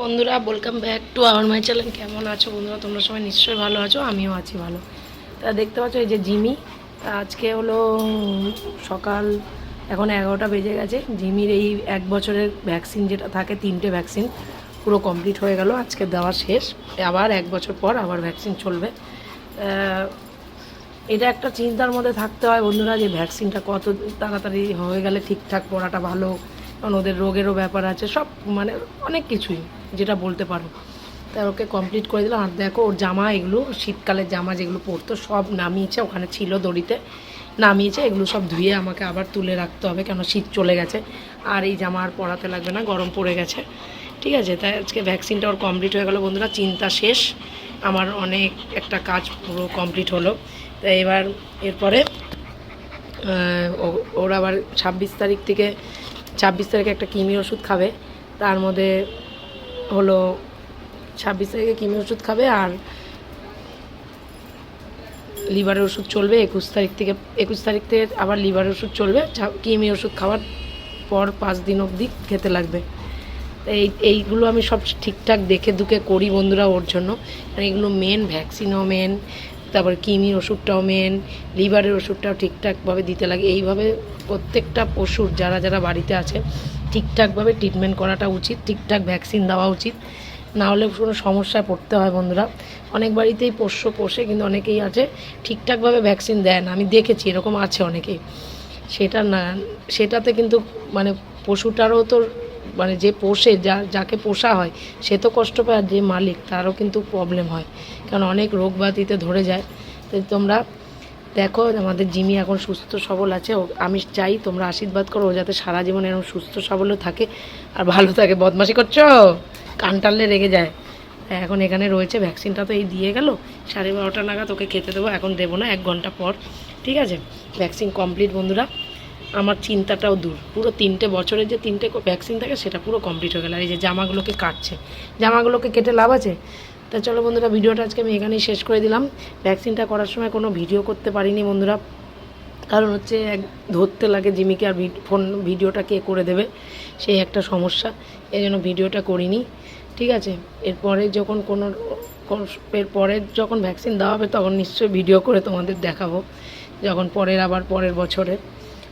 বন্ধুরা welcome back to our my channel কেমন আছো বন্ধুরা? তোমরা সবাই নিশ্চয়ই ভালো আছো, আমিও আছি ভালো। তা দেখতে পাচ্ছ এই যে জিমি, আজকে হলো সকাল, এখন এগারোটা বেজে গেছে। জিমির এই এক বছরের ভ্যাকসিন যেটা থাকে, তিনটে ভ্যাকসিন পুরো কমপ্লিট হয়ে গেল, আজকে দেওয়া শেষ। আবার এক বছর পর আবার ভ্যাকসিন চলবে। এটা একটা চিন্তার মধ্যে থাকতে হয় বন্ধুরা, যে ভ্যাকসিনটা কত তাড়াতাড়ি হয়ে গেলে ঠিকঠাক পড়াটা ভালো। কারণ ওদের রোগেরও ব্যাপার আছে, সব মানে অনেক কিছুই যেটা বলতে পারো। তা ওকে কমপ্লিট করে দিলাম। আর দেখো ওর জামা এগুলো, শীতকালের জামা যেগুলো পরতো, সব নামিয়েছে, ওখানে ছিল দড়িতে। নামিয়েছে, এগুলো সব ধুয়ে আমাকে আবার তুলে রাখতে হবে কেন শীত চলে গেছে। আর এই জামা আর পরাতে লাগবে না, গরম পড়ে গেছে। ঠিক আছে, তাই আজকে ভ্যাকসিনটা ওর কমপ্লিট হয়ে গেল। বন্ধুরা, চিন্তা শেষ। আমার অনেক একটা কাজ পুরো কমপ্লিট হলো। তাই এবার, এরপরে ওর আবার ছাব্বিশ তারিখ থেকে ছাব্বিশ তারিখে একটা কিমি ওষুধ খাবে। তার মধ্যে হলো ছাব্বিশ তারিখে কিমি ওষুধ খাবে আর লিভারের ওষুধ চলবে, একুশ তারিখ থেকে, একুশ তারিখ থেকে আবার লিভারের ওষুধ চলবে। কিমি ওষুধ খাওয়ার পর পাঁচ দিন অবধি খেতে লাগবে। এই, এইগুলো আমি সব ঠিকঠাক দেখে দুকে করি বন্ধুরা ওর জন্য। আর এগুলো মেন ভ্যাকসিনও মেন তারপর কিমির ওষুধটাও মেন লিভারের ওষুধটাও ঠিকঠাকভাবে দিতে লাগে। এইভাবে প্রত্যেকটা পশুর যারা যারা বাড়িতে আছে, ঠিকঠাকভাবে ট্রিটমেন্ট করাটা উচিত, ঠিকঠাক ভ্যাকসিন দেওয়া উচিত। না হলে কোনো সমস্যায় পড়তে হয় বন্ধুরা। অনেক বাড়িতেই পোষ্য পোষে, কিন্তু অনেকেই আছে, ঠিকঠাকভাবে ভ্যাকসিন দেয় না। আমি দেখেছি, এরকম আছে অনেকেই। সেটা না, সেটাতে কিন্তু মানে পশুটারও তো মানে যে পোষে, যা, যাকে পোষা হয়, সে তো কষ্ট পায় আর যে মালিক, তারও কিন্তু প্রবলেম হয়। কারণ অনেক রোগ ব্যাধিতে ধরে যায়। তো তোমরা দেখো, আমাদের জিমি এখন সুস্থ সবল আছে। আমি চাই তোমরা আশীর্বাদ করো, ও যাতে সারা জীবন এরকম সুস্থ সবলও থাকে আর ভালো থাকে। বদমাশি করছ? কান টানলে রেগে যায়। এখন এখানে রয়েছে ভ্যাকসিনটা তো এই দিয়ে গেল। সাড়ে বারোটা নাগাদ ওকে খেতে দেবো, এখন দেবো না, এক ঘণ্টা পর। ঠিক আছে? ভ্যাকসিন কমপ্লিট বন্ধুরা। আমার চিন্তাটাও দূর। পুরো তিনটে বছরের যে তিনটে ভ্যাকসিন থাকে, সেটা পুরো কমপ্লিট হয়ে গেল। আর এই যে জামাগুলোকে কাটছে, জামাগুলোকে কেটে লাভ আছে? তা চলো বন্ধুরা, ভিডিওটা আজকে আমি এখানেই শেষ করে দিলাম। ভ্যাকসিনটা করার সময় কোনো ভিডিও করতে পারিনি বন্ধুরা। কারণ হচ্ছে এক ধরতে লাগে জিমিকে আর ফোন ভিডিওটা কে করে দেবে, সেই একটা সমস্যা। এই জন্য ভিডিওটা করিনি। ঠিক আছে? এরপরে যখন কোনো কোন- এরপরে যখন ভ্যাকসিন দেওয়া হবে, তখন নিশ্চয়ই ভিডিও করে তোমাদের দেখাবো। যখন পরের, আবার পরের বছরে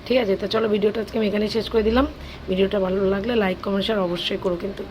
ঠিক আছে, তো চলো ভিডিওটা আজকে আমি এখানেই শেষ করে দিলাম। ভিডিওটা ভালো লাগলে লাইক কমেন্ট শেয়ার অবশ্যই করো কিন্তু।